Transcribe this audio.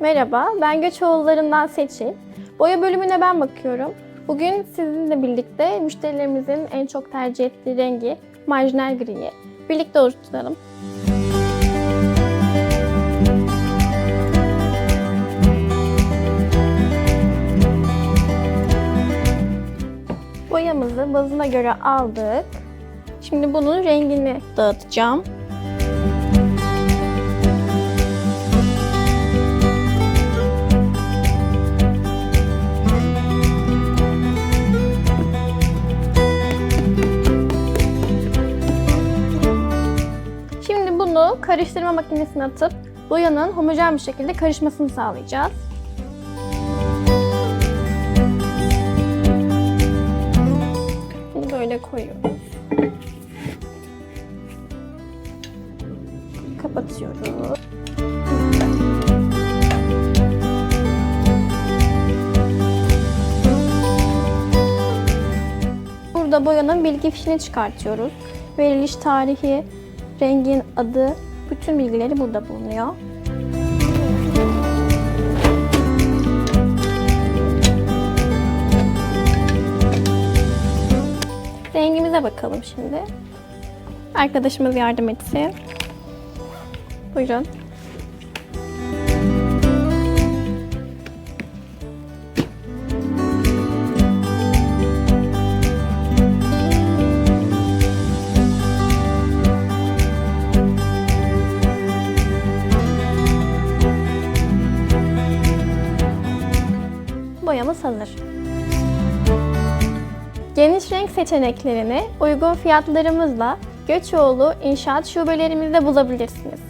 Merhaba, ben Göçoğullarından Seçil. Boya bölümüne ben bakıyorum. Bugün sizinle birlikte müşterilerimizin en çok tercih ettiği rengi marjinal griyi birlikte oluşturalım. Boyamızı bazına göre aldık. Şimdi bunun rengini dağıtacağım. Karıştırma makinesine atıp boyanın homojen bir şekilde karışmasını sağlayacağız. Bunu böyle koyuyoruz. Kapatıyoruz. Burada boyanın bilgi fişini çıkartıyoruz. Veriliş tarihi, rengin adı, bütün bilgileri burada bulunuyor. Rengimize bakalım şimdi. Arkadaşımız yardım etsin. Buyurun. Boyamız hazır. Geniş renk seçeneklerini uygun fiyatlarımızla Göçoğlu İnşaat şubelerimizde bulabilirsiniz.